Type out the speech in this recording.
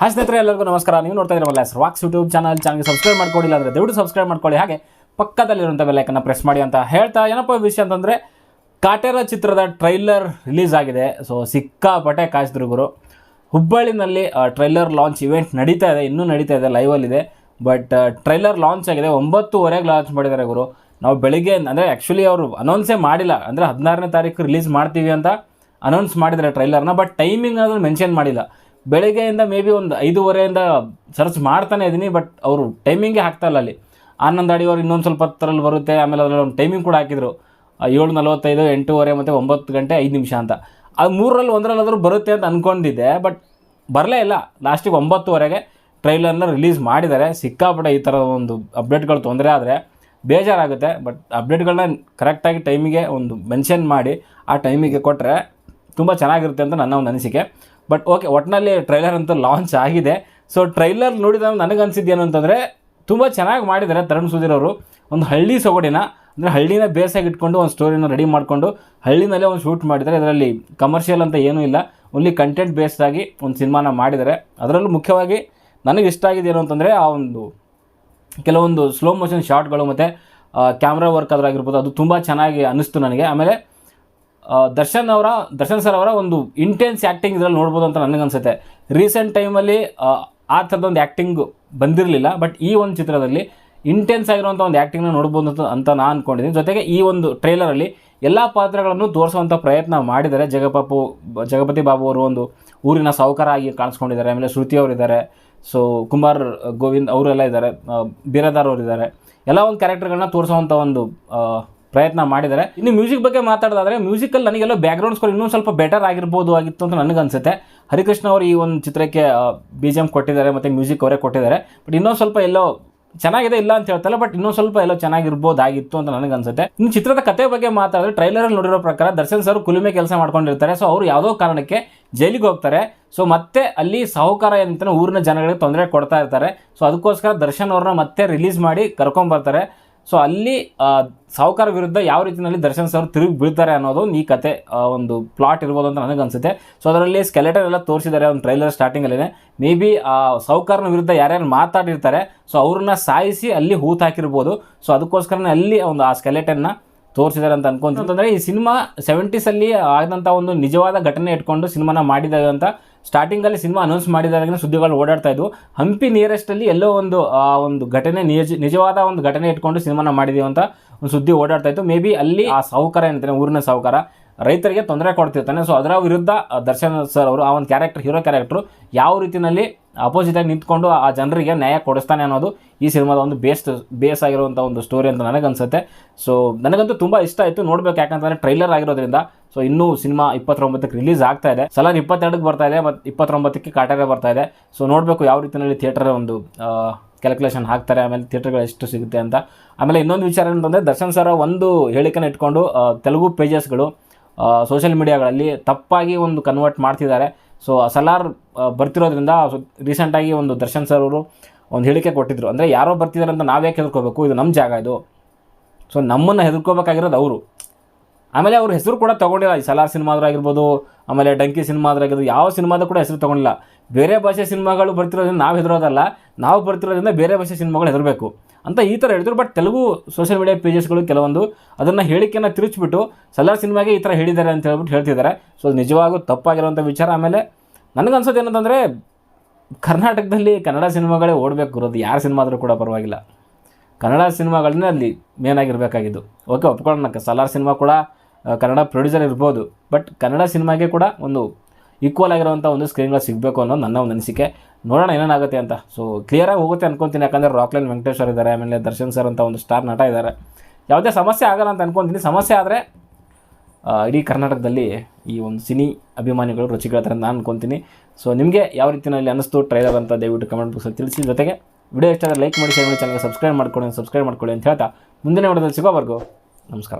Hi ಸ್ನೇಹಿತರೆ, ಎಲ್ಲರಿಗೂ ನಮಸ್ಕಾರ. ನೀವು ನೋಡ್ತಾ ಇದ್ದೀರಲ್ಲ ವಾಕ್ಸ್ ಯೂಟ್ಯೂಬ್ ಚಾನಲ್ ಚಾನಲ್ಗೆ ಸಬ್ಸ್ಕ್ರೈಬ್ ಮಾಡ್ಕೊಂಡಿಲ್ಲ ಅಂದರೆ ದಯವಿಟ್ಟು ಸಬ್ಸ್ಕ್ರೈಬ್ ಮಾಡ್ಕೊಳ್ಳಿ. ಹಾಗೆ ಪಕ್ಕದಲ್ಲಿರುವಂಥ ಬೆಲ್ಲೈಕನ್ನ ಪ್ರೆಸ್ ಮಾಡಿ ಅಂತ ಹೇಳ್ತಾ ಏನಪ್ಪ ವಿಷಯ ಅಂತಂದರೆ ಕಾಟೇರ ಚಿತ್ರದ ಟ್ರೈಲರ್ ರಿಲೀಸ್ ಆಗಿದೆ. ಸೊ ಸಿಕ್ಕಾಪಟ್ಟೆ ಕಾಯಿಸಿದ್ರು ಗುರು ಹುಬ್ಬಳ್ಳಿನಲ್ಲಿ ಟ್ರೈಲರ್ ಲಾಂಚ್ ಇವೆಂಟ್ ನಡೀತಾ ಇದೆ, ಇನ್ನೂ ನಡೀತಾ ಇದೆ ಲೈವಲ್ಲಿದೆ ಬಟ್ ಟ್ರೈಲರ್ ಲಾಂಚ್ ಆಗಿದೆ, ಒಂಬತ್ತುವರೆಗೆ ಲಾಂಚ್ ಮಾಡಿದ್ದಾರೆ ಗುರು. ನಾವು ಬೆಳಿಗ್ಗೆ, ಅಂದರೆ ಆ್ಯಕ್ಚುಲಿ ಅವರು ಅನೌನ್ಸೇ ಮಾಡಿಲ್ಲ. ಅಂದರೆ ಹದಿನಾರನೇ ತಾರೀಕು ರಿಲೀಸ್ ಮಾಡ್ತೀವಿ ಅಂತ ಅನೌನ್ಸ್ ಮಾಡಿದ್ದಾರೆ ಟ್ರೈಲರ್ನ ಬಟ್ ಟೈಮಿಂಗ್ ಅದನ್ನು ಮೆನ್ಷನ್ ಮಾಡಿಲ್ಲ. ಬೆಳಗ್ಗೆಯಿಂದ ಮೇ ಬಿ ಒಂದು ಐದೂವರೆಯಿಂದ ಸರ್ಚ್ ಮಾಡ್ತಾನೆ ಇದ್ದೀನಿ ಬಟ್ ಅವರು ಟೈಮಿಂಗೇ ಹಾಕ್ತಾ ಇಲ್ಲ ಅಲ್ಲಿ. ಆನಂದ್ ಅಡಿ ಅವ್ರು ಇನ್ನೊಂದು ಸ್ವಲ್ಪ ಹತ್ತರಲ್ಲಿ ಬರುತ್ತೆ, ಆಮೇಲೆ ಅದರಲ್ಲಿ ಒಂದು ಟೈಮಿಂಗ್ ಕೂಡ ಹಾಕಿದ್ರು. ಏಳು ನಲವತ್ತೈದು, ಎಂಟೂವರೆ ಮತ್ತು ಒಂಬತ್ತು ಗಂಟೆ ಐದು ನಿಮಿಷ ಅಂತ. ಅದು ಮೂರರಲ್ಲಿ ಒಂದರಲ್ಲಾದರೂ ಬರುತ್ತೆ ಅಂತ ಅಂದ್ಕೊಂಡಿದ್ದೆ ಬಟ್ ಬರಲೇ ಇಲ್ಲ. ಲಾಸ್ಟಿಗೆ ಒಂಬತ್ತುವರೆಗೆ ಟ್ರೈಲರ್ನ ರಿಲೀಸ್ ಮಾಡಿದ್ದಾರೆ. ಸಿಕ್ಕಾಪಟ್ಟೆ ಈ ಥರದ ಒಂದು ಅಪ್ಡೇಟ್ಗಳು ತೊಂದರೆ ಆದರೆ ಬೇಜಾರಾಗುತ್ತೆ ಬಟ್ ಅಪ್ಡೇಟ್ಗಳನ್ನ ಕರೆಕ್ಟಾಗಿ ಟೈಮಿಗೆ ಒಂದು ಮೆನ್ಷನ್ ಮಾಡಿ ಆ ಟೈಮಿಗೆ ಕೊಟ್ಟರೆ ತುಂಬ ಚೆನ್ನಾಗಿರುತ್ತೆ ಅಂತ ನನ್ನ ಒಂದು ಅನಿಸಿಕೆ. ಬಟ್ ಓಕೆ ಒಟ್ಟಿನಲ್ಲಿ ಟ್ರೈಲರ್ ಅಂತೂ ಲಾಂಚ್ ಆಗಿದೆ. ಸೊ ಟ್ರೈಲರ್ ನೋಡಿದಾಗ ನನಗೆ ಅನಿಸಿದ್ದೇನು ಅಂತಂದರೆ, ತುಂಬ ಚೆನ್ನಾಗಿ ಮಾಡಿದ್ದಾರೆ ತರುಣ್ ಸುಧೀರ್ ಅವರು. ಒಂದು ಹಳ್ಳಿ ಸೊಗಡಿನ, ಅಂದರೆ ಹಳ್ಳಿನ ಬೇಸಾಗಿ ಇಟ್ಕೊಂಡು ಒಂದು ಸ್ಟೋರಿನ ರೆಡಿ ಮಾಡಿಕೊಂಡು ಹಳ್ಳಿನಲ್ಲೇ ಒಂದು ಶೂಟ್ ಮಾಡಿದ್ದಾರೆ. ಇದರಲ್ಲಿ ಕಮರ್ಷಿಯಲ್ ಅಂತ ಏನೂ ಇಲ್ಲ. ಓನ್ಲಿ ಕಂಟೆಂಟ್ ಬೇಸ್ಡ್ ಆಗಿ ಒಂದು ಸಿನಿಮಾನ ಮಾಡಿದ್ದಾರೆ. ಅದರಲ್ಲೂ ಮುಖ್ಯವಾಗಿ ನನಗೆ ಇಷ್ಟ ಆಗಿದೆ ಏನು ಅಂತಂದರೆ, ಆ ಒಂದು ಕೆಲವೊಂದು ಸ್ಲೋ ಮೋಷನ್ ಶಾಟ್ಗಳು ಮತ್ತು ಕ್ಯಾಮ್ರಾ ವರ್ಕ್ ಅದ್ರಾಗಿರ್ಬೋದು ಅದು ತುಂಬ ಚೆನ್ನಾಗಿ ಅನ್ನಿಸ್ತು ನನಗೆ. ಆಮೇಲೆ ದರ್ಶನ್ ಅವರ, ದರ್ಶನ್ ಸರ್ ಅವರ ಒಂದು ಇಂಟೆನ್ಸ್ ಆ್ಯಕ್ಟಿಂಗ್ ಇದರಲ್ಲಿ ನೋಡ್ಬೋದು ಅಂತ ನನಗನ್ಸುತ್ತೆ. ರೀಸೆಂಟ್ ಟೈಮಲ್ಲಿ ಆ ಥರದ ಒಂದು ಆ್ಯಕ್ಟಿಂಗ್ ಬಂದಿರಲಿಲ್ಲ ಬಟ್ ಈ ಒಂದು ಚಿತ್ರದಲ್ಲಿ ಇಂಟೆನ್ಸ್ ಆಗಿರುವಂಥ ಒಂದು ಆ್ಯಕ್ಟಿಂಗ್ನ ನೋಡ್ಬೋದು ಅಂತ ಅಂತ ನಾನು ಅಂದ್ಕೊಂಡಿದ್ದೀನಿ ಜೊತೆಗೆ ಈ ಒಂದು ಟ್ರೈಲರಲ್ಲಿ ಎಲ್ಲ ಪಾತ್ರಗಳನ್ನು ತೋರಿಸುವಂಥ ಪ್ರಯತ್ನ ಮಾಡಿದ್ದಾರೆ. ಜಗಪಾಪು ಜಗಪತಿ ಬಾಬು ಅವರು ಒಂದು ಊರಿನ ಸಾಹುಕಾರ ಆಗಿ ಕಾಣಿಸ್ಕೊಂಡಿದ್ದಾರೆ. ಆಮೇಲೆ ಶ್ರುತಿ ಅವರಿದ್ದಾರೆ ಸೊ ಕುಮಾರ್, ಗೋವಿಂದ್ ಅವರೆಲ್ಲ ಇದ್ದಾರೆ. ಬೀರದಾರ್ ಅವರಿದ್ದಾರೆ. ಎಲ್ಲ ಒಂದು ಕ್ಯಾರೆಕ್ಟರ್ಗಳನ್ನ ತೋರಿಸುವಂಥ ಒಂದು ಪ್ರಯತ್ನ ಮಾಡಿದ್ದಾರೆ. ಇನ್ನು ಮ್ಯೂಸಿಕ್ ಬಗ್ಗೆ ಮಾತಾಡೋದಾದ್ರೆ ಮ್ಯೂಸಿಕಲ್ಲಿ ನನಗೆಲ್ಲ ಬ್ಯಾಕ್ಗ್ರೌಂಡ್ ಸ್ಕೋರ್ ಇನ್ನೂ ಸ್ವಲ್ಪ ಬೆಟರ್ ಆಗಿರ್ಬೋದು ಆಗಿತ್ತು ಅಂತ ನನಗನ್ಸುತ್ತೆ ಹರಿಕೃಷ್ಣ ಅವರು ಈ ಒಂದು ಚಿತ್ರಕ್ಕೆ ಬಿ ಜಿ ಎಂ ಕೊಟ್ಟಿದ್ದಾರೆ ಮತ್ತು ಮ್ಯೂಸಿಕ್ ಅವರೇ ಕೊಟ್ಟಿದ್ದಾರೆ. ಬಟ್ ಇನ್ನೊಂದು ಸ್ವಲ್ಪ ಎಲ್ಲೋ ಚೆನ್ನಾಗಿದೆ ಇಲ್ಲ ಅಂತ ಹೇಳ್ತಲ್ಲ ಬಟ್ ಇನ್ನೊಂದು ಸ್ವಲ್ಪ ಎಲ್ಲೋ ಚೆನ್ನಾಗಿರ್ಬೋದಾಗಿತ್ತು ಅಂತ ನನಗನ್ಸುತ್ತೆ ಇನ್ನು ಚಿತ್ರದ ಕತೆ ಬಗ್ಗೆ ಮಾತಾಡಿದ್ರೆ ಟ್ರೈಲರಲ್ಲಿ ನೋಡಿರೋ ಪ್ರಕಾರ ದರ್ಶನ್ ಸರ್ ಕುಲುಮೆ ಕೆಲಸ ಮಾಡ್ಕೊಂಡಿರ್ತಾರೆ. ಸೊ ಅವರು ಯಾವುದೋ ಕಾರಣಕ್ಕೆ ಜೈಲಿಗೆ ಹೋಗ್ತಾರೆ. ಸೊ ಮತ್ತೆ ಅಲ್ಲಿ ಸಾಹುಕಾರ ಏನಂತಾನೆ ಊರಿನ ಜನಗಳಿಗೆ ತೊಂದರೆ ಕೊಡ್ತಾ ಇರ್ತಾರೆ. ಸೊ ಅದಕ್ಕೋಸ್ಕರ ದರ್ಶನ್ ಅವ್ರನ್ನ ಮತ್ತೆ ರಿಲೀಸ್ ಮಾಡಿ ಕರ್ಕೊಂಬರ್ತಾರೆ. ಸೊ ಅಲ್ಲಿ ಸಾಹುಕಾರ ವಿರುದ್ಧ ಯಾವ ರೀತಿಯಲ್ಲಿ ದರ್ಶನ್ ಸರ್ ತಿರುಗಿ ಬೀಳ್ತಾರೆ ಅನ್ನೋದು ಈ ಕತೆ ಒಂದು ಪ್ಲಾಟ್ ಇರ್ಬೋದು ಅಂತ ನನಗೆ ಅನಿಸುತ್ತೆ. ಸೊ ಅದರಲ್ಲಿ ಸ್ಕೆಲೆಟರ್ ಎಲ್ಲ ತೋರಿಸಿದ್ದಾರೆ, ಒಂದು ಟ್ರೈಲರ್ ಸ್ಟಾರ್ಟಿಂಗಲ್ಲೇ ಮೇ ಬಿ ಸಾಹುಕಾರನ ವಿರುದ್ಧ ಯಾರ್ಯಾರು ಮಾತಾಡಿರ್ತಾರೆ ಸೊ ಅವ್ರನ್ನ ಸಾಯಿಸಿ ಅಲ್ಲಿ ಹೂತ್ ಹಾಕಿರ್ಬೋದು. ಸೊ ಅದಕ್ಕೋಸ್ಕರನೇ ಅಲ್ಲಿ ಒಂದು ಆ ಸ್ಕೆಲೆಟನ್ನ ತೋರಿಸಿದ್ದಾರೆ ಅಂತ ಅಂತಂದರೆ ಈ ಸಿನಿಮಾ ಸೆವೆಂಟೀಸಲ್ಲಿ ಆದಂಥ ಒಂದು ನಿಜವಾದ ಘಟನೆ ಇಟ್ಕೊಂಡು ಸಿನಿಮಾನ ಮಾಡಿದಂಥ ಸ್ಟಾರ್ಟಿಂಗಲ್ಲಿ ಸಿನಿಮಾ ಅನೌನ್ಸ್ ಮಾಡಿದಾಗಿನ ಸುದ್ದಿಗಳು ಓಡಾಡ್ತಾ ಇದ್ವು. ಹಂಪಿ ನಿಯರೆಸ್ಟಲ್ಲಿ ಎಲ್ಲೋ ಒಂದು, ಆ, ಒಂದು ಘಟನೆ ನಿಜ ನಿಜವಾದ ಒಂದು ಘಟನೆ ಇಟ್ಕೊಂಡು ಸಿನಿಮಾನ ಮಾಡಿದೀವಿ ಅಂತ ಒಂದು ಸುದ್ದಿ ಓಡಾಡ್ತಾ ಇತ್ತು. ಮೇ ಬಿ ಅಲ್ಲಿ ಆ ಸಾಹುಕಾರ ಏನಂತಾರೆ, ಊರಿನ ಸಾಹುಕಾರ ರೈತರಿಗೆ ತೊಂದರೆ ಕೊಡ್ತಿರ್ತಾನೆ ಸೊ ಅದರ ವಿರುದ್ಧ ದರ್ಶನ್ ಸರ್ ಅವರು, ಆ ಒಂದು ಕ್ಯಾರೆಕ್ಟರ್ ಹೀರೋ ಕ್ಯಾರೆಕ್ಟ್ರು ಯಾವ ರೀತಿಯಲ್ಲಿ ಅಪೋಸಿಟ್ ಆಗಿ ನಿಂತ್ಕೊಂಡು ಆ ಜನರಿಗೆ ನ್ಯಾಯ ಕೊಡಿಸ್ತಾನೆ ಅನ್ನೋದು ಈ ಸಿನಿಮಾದ ಒಂದು ಬೇಸ್ ಬೇಸ್ ಆಗಿರುವಂಥ ಒಂದು ಸ್ಟೋರಿ ಅಂತ ನನಗನ್ಸುತ್ತೆ. ಸೊ ನನಗಂತೂ ತುಂಬ ಇಷ್ಟ ಆಯಿತು ನೋಡ್ಬೇಕು. ಯಾಕಂತಂದರೆ ಟ್ರೈಲರ್ ಆಗಿರೋದ್ರಿಂದ ಸೊ ಇನ್ನೂ ಸಿನಿಮಾ ಇಪ್ಪತ್ತೊಂಬತ್ತಕ್ಕೆ ರಿಲೀಸ್ ಆಗ್ತಾ ಇದೆ. ಸಲಾರ್ ಇಪ್ಪತ್ತೆರಡಕ್ಕೆ ಬರ್ತಾ ಇದೆ ಮತ್ತು ಇಪ್ಪತ್ತೊಂಬತ್ತಕ್ಕೆ ಕಾಟಾರೆ ಬರ್ತಾ ಇದೆ. ಸೊ ನೋಡಬೇಕು ಯಾವ ರೀತಿಯಲ್ಲಿ ಥಿಯೇಟರ್ ಒಂದು ಕ್ಯಾಲ್ಕುಲೇಷನ್ ಹಾಕ್ತಾರೆ. ಆಮೇಲೆ ಥಿಯೇಟರ್ಗಳು ಎಷ್ಟು ಸಿಗುತ್ತೆ ಅಂತ. ಆಮೇಲೆ ಇನ್ನೊಂದು ವಿಚಾರ ಏನಂತಂದರೆ, ದರ್ಶನ್ ಸರ್ ಒಂದು ಹೇಳಿಕೆನ ಇಟ್ಕೊಂಡು ತೆಲುಗು ಪೇಜಸ್ಗಳು ಸೋಷಿಯಲ್ ಮೀಡಿಯಾಗಳಲ್ಲಿ ತಪ್ಪಾಗಿ ಒಂದು ಕನ್ವರ್ಟ್ ಮಾಡ್ತಿದ್ದಾರೆ. ಸೊ ಸಲಾರ್ ಬರ್ತಿರೋದ್ರಿಂದ ರೀಸೆಂಟಾಗಿ ಒಂದು ದರ್ಶನ್ ಸರ್ ಅವರು ಒಂದು ಹೇಳಿಕೆ ಕೊಟ್ಟಿದ್ರು. ಅಂದರೆ ಯಾರೋ ಬರ್ತಿದ್ದಾರೆ ಅಂತ ನಾವ್ಯಾಕೆ ಹೆದರ್ಕೋಬೇಕು? ಇದು ನಮ್ಮ ಜಾಗ ಇದು. ಸೊ ನಮ್ಮನ್ನು ಹೆದರ್ಕೋಬೇಕಾಗಿರೋದು ಅವರು. ಆಮೇಲೆ ಅವ್ರ ಹೆಸರು ಕೂಡ ತೊಗೊಂಡಿಲ್ಲ. ಈ ಸಲಾರ್ ಸಿನಿಮಾದ್ರಾಗಿರ್ಬೋದು ಆಮೇಲೆ ಡಂಕಿ ಸಿನಿಮಾದ್ರಾಗಿರ್ಬೋದು ಯಾವ ಸಿನಿಮಾದ ಕೂಡ ಹೆಸರು ತೊಗೊಂಡಿಲ್ಲ. ಬೇರೆ ಭಾಷೆ ಸಿನಿಮಾಗಳು ಬರ್ತಿರೋದ್ರಿಂದ ನಾವು ಹೆದರೋದಲ್ಲ. ನಾವು ಬರ್ತಿರೋದ್ರಿಂದ ಬೇರೆ ಭಾಷೆ ಸಿನಿಮಾಗಳು ಹೆದರಬೇಕು. ಅಂತ ಈ ಥರ ಹೇಳಿದ್ರು. ಬಟ್ ತೆಲುಗು ಸೋಷಿಯಲ್ ಮೀಡಿಯಾ ಪೇಜಸ್ಗಳು ಕೆಲವೊಂದು ಅದನ್ನು ಹೇಳಿಕೆಯನ್ನು ತಿರುಚಿಬಿಟ್ಟು ಸಲಾರ್ ಸಿನಿಮಾಗೆ ಈ ಥರ ಹೇಳಿದ್ದಾರೆ ಅಂತ ಹೇಳ್ಬಿಟ್ಟು ಹೇಳ್ತಿದ್ದಾರೆ. ಸೊ ನಿಜವಾಗೂ ತಪ್ಪಾಗಿರುವಂಥ ವಿಚಾರ. ಆಮೇಲೆ ನನಗನ್ಸೋದು ಏನಂತಂದರೆ ಕರ್ನಾಟಕದಲ್ಲಿ ಕನ್ನಡ ಸಿನಿಮಾಗಳೇ ಓಡಬೇಕು ಇರೋದು ಯಾರ ಸಿನಿಮಾ ಆದರೂ ಕೂಡ ಪರವಾಗಿಲ್ಲ. ಕನ್ನಡ ಸಿನಿಮಾಗಳನ್ನೇ ಅಲ್ಲಿ ಮೇನ್ ಆಗಿರಬೇಕಾಗಿದ್ದು. ಓಕೆ ಒಪ್ಕೊಳ್ಳೋಣ ಸಲಾರ್ ಸಿನಿಮಾ ಕೂಡ ಕನ್ನಡ ಪ್ರೊಡ್ಯೂಸರ್ ಇರ್ಬೋದು. ಬಟ್ ಕನ್ನಡ ಸಿನಿಮಾಗೆ ಕೂಡ ಒಂದು ಈಕ್ವಲ್ ಆಗಿರುವಂಥ ಒಂದು ಸ್ಕ್ರೀನ್ಗಳು ಸಿಗಬೇಕು ಅನ್ನೋದು ನನ್ನ ಒಂದು ಅನಿಸಿಕೆ. ನೋಡೋಣ ಏನೇನಾಗುತ್ತೆ ಅಂತ. ಸೊ ಕ್ಲಿಯರಾಗಿ ಹೋಗುತ್ತೆ ಅನ್ಕೊತೀನಿ. ಯಾಕಂದರೆ ರಾಕ್ಲೈನ್ ವೆಂಕಟೇಶ್ವರ್ ಇದ್ದಾರೆ ಆಮೇಲೆ ದರ್ಶನ್ ಸರ್ ಅಂತ ಒಂದು ಸ್ಟಾರ್ ನಟ ಇದ್ದಾರೆ ಯಾವುದೇ ಸಮಸ್ಯೆ ಆಗಲ್ಲ ಅಂತ ಅನ್ಕೊಂತೀನಿ. ಸಮಸ್ಯೆ ಆದರೆ ಇಡೀ ಕರ್ನಾಟಕದಲ್ಲಿ ಈ ಒಂದು ಸಿನಿ ಅಭಿಮಾನಿಗಳು ರುಚಿಗಳತ್ತಾರೆ ನಾನು ಅನ್ಕೊತೀನಿ. ಸೊ ನಿಮಗೆ ಯಾವ ರೀತಿಯಲ್ಲಿ ಅನಿಸ್ತು ಟ್ರೈಲರ್ ಅಂತ ದಯವಿಟ್ಟು ಕಮೆಂಟ್ ಬಾಕ್ಸಲ್ಲಿ ತಿಳಿಸಿ. ಜೊತೆಗೆ ವಿಡಿಯೋ ಇಷ್ಟ ಲೈಕ್ ಮಾಡಿ ಶೇರ್ ಮಾಡಿ ಚಾನಲ್ಗೆ ಸಬ್ಸ್ಕ್ರೈಬ್ ಮಾಡ್ಕೊಳ್ಳಿ ಸಬ್ಸ್ಕ್ರೈಬ್ ಮಾಡ್ಕೊಳ್ಳಿ ಅಂತ ಹೇಳ್ತಾ ಮುಂದಿನ ವಿಡಿಯೋದಲ್ಲಿ ಸಿಗೋವರೆಗೂ ನಮಸ್ಕಾರ.